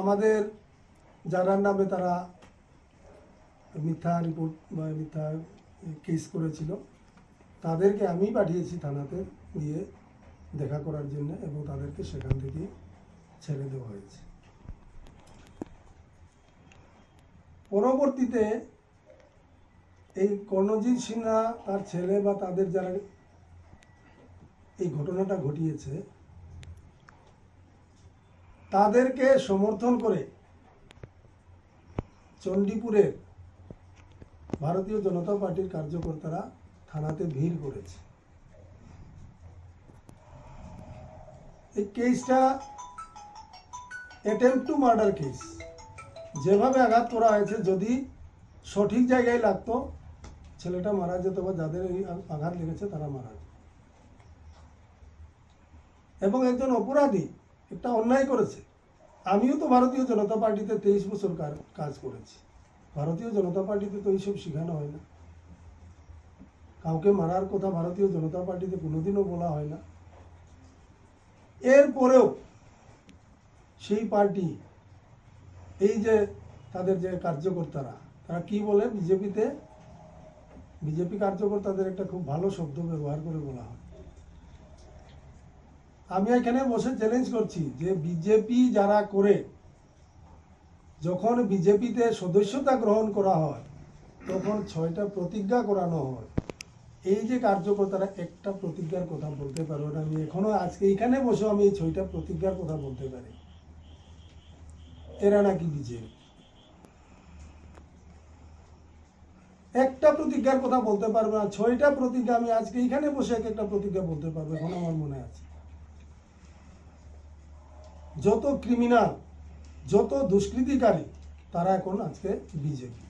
আমাদের যারার নামে তারা মিথ্যা রিপোর্ট বা মিথ্যা কেস করেছিল, তাদেরকে আমি পাঠিয়েছি থানাতে গিয়ে দেখা করার জন্য এবং তাদেরকে সেখান থেকে ছেড়ে দেওয়া হয়েছে। পরবর্তীতে এই কর্ণজিৎ সিনহা তার ছেলে বা তাদের যারা এই ঘটনাটা ঘটিয়েছে তাদেরকে সমর্থন করে চণ্ডীপুরের ভারতীয় জনতা পার্টির কার্যকর্তারা থানাতে ভিড় করেছে। এই কেসটা অ্যাটেম্প টু মার্ডার কেস যেভাবে আঘাত করা হয়েছে, যদি সঠিক জায়গায় লাগতো, ছেলেটা মারা যেত বা যাদের এই আঘাত লেগেছে তারা মারা যেত। এবং একজন অপরাধী একটা অন্যায় করেছে। আমিও তো ভারতীয় জনতা পার্টিতে তেইশ বছর কাজ করেছি। ভারতীয় জনতা পার্টিতে তো এইসব শেখানো হয় না। কাউকে মারার কথা ভারতীয় জনতা পার্টিতে কোনোদিনও বলা হয় না। এরপরেও সেই পার্টি, এই যে তাদের যে কার্যকর্তারা, তারা কি বলে? বিজেপিতে, বিজেপি কার্যকর্তাদের একটা খুব ভালো শব্দ ব্যবহার করে বলা হয়। আমি এখানে বসে চ্যালেঞ্জ করছি যে বিজেপি যারা করে, যখন বিজেপিতে সদস্যতা গ্রহণ করা হয়, তখন ছয়টা প্রতিজ্ঞা করানো হয়। এই যে কার্যকর্তারা একটা প্রতিজ্ঞার কথা বলতে পারবে না, আমি এখনও আজকে এখানে বসে আমি এই ছয়টা প্রতিজ্ঞার কথা বলতে পারি। এরা নাকি বিজেপি একটা প্রতিজ্ঞার কথা বলতে পারবে না, ছয়টা প্রতিজ্ঞা, আমি আজকে এখানে বসে এক একটা প্রতিজ্ঞা বলতে পারব, এখন আমার মনে আছে। যত ক্রিমিনাল যত দুষ্কৃতিকারী, তারা এখন আজকে বিজেপি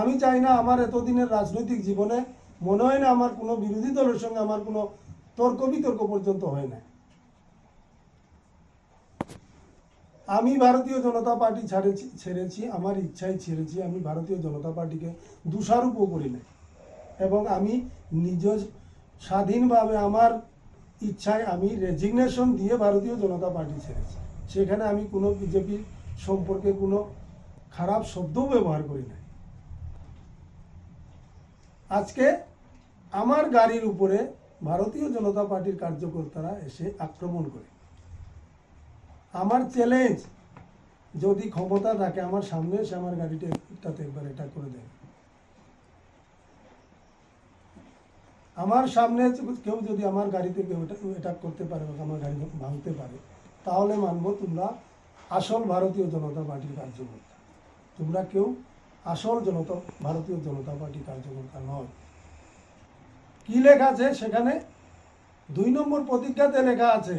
আমি চাই না আমার এতদিনের রাজনৈতিক জীবনে মনে হয় না আমার কোনো বিরোধী দলের সঙ্গে আমার কোনো তর্ক বিতর্ক পর্যন্ত হয় না। আমি ভারতীয় জনতা পার্টি ছাড়েছি, ছেড়েছি, আমার ইচ্ছায় ছেড়েছি, আমি ভারতীয় জনতা পার্টিকে দোষারোপও করি না এবং আমি নিজ স্বাধীনভাবে আমার ইচ্ছায় আমি রেজিগনেশন দিয়ে ভারতীয় জনতা পার্টি ছেড়েছি। সেখানে আমি কোনো বিজেপি সম্পর্কে কোনো খারাপ শব্দও ব্যবহার করি না আজকে আমার গাড়ির উপরে ভারতীয় জনতা পার্টির কার্যকর্তারা এসে আক্রমণ করে। আমার চ্যালেঞ্জ যদি ক্ষমতা থাকে, আমার সামনে এসে আমার গাড়িটা একবার এটা করে দেয় আমার সামনে কেউ যদি আমার গাড়িতে কেউ এটা করতে পারে বা আমার গাড়ি ভাঙতে পারে, তাহলে মানবো তোমরা আসল ভারতীয় জনতা পার্টির কার্যকর্তা। তোমরা কেউ আসল জনতা, ভারতীয় জনতা পার্টির কার্যকর্তা নয়। কি লেখা আছে সেখানে? দুই নম্বর প্রতিজ্ঞাতে লেখা আছে,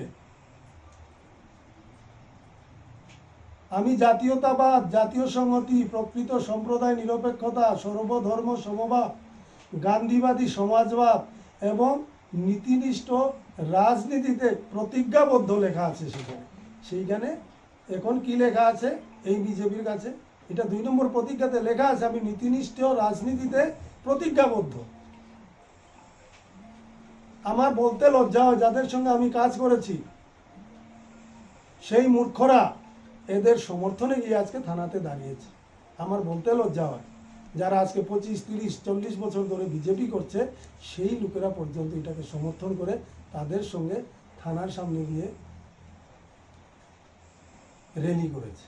আমি জাতীয়তাবাদ, জাতীয় সংহতি, প্রকৃত সম্প্রদায়, নিরপেক্ষতা, সর্বধর্ম সমভাব গান্ধীবাদী সমাজবাদ এবং নীতিনিষ্ঠ রাজনীতিতে প্রতিজ্ঞাবদ্ধ লেখা আছে সেখানে। সেইখানে এখন কি লেখা আছে? এই বিজেপির কাছে। এটা দুই নম্বর প্রতিজ্ঞাতে লেখা আছে, আমি নীতিনিষ্ঠ রাজনীতিতে প্রতিজ্ঞাবদ্ধ। আমার বলতে লজ্জা হয়, যাদের সঙ্গে আমি কাজ করেছি, সেই মূর্খরা এদের সমর্থনে গিয়ে আজকে থানাতে দাঁড়িয়েছে। আমার বলতে লজ্জা হয়। যারা আজকে পঁচিশ, তিরিশ, চল্লিশ বছর ধরে বিজেপি করছে, সেই লোকেরা পর্যন্ত এটাকে সমর্থন করে তাদের সঙ্গে থানার সামনে গিয়ে র্যালি করেছে।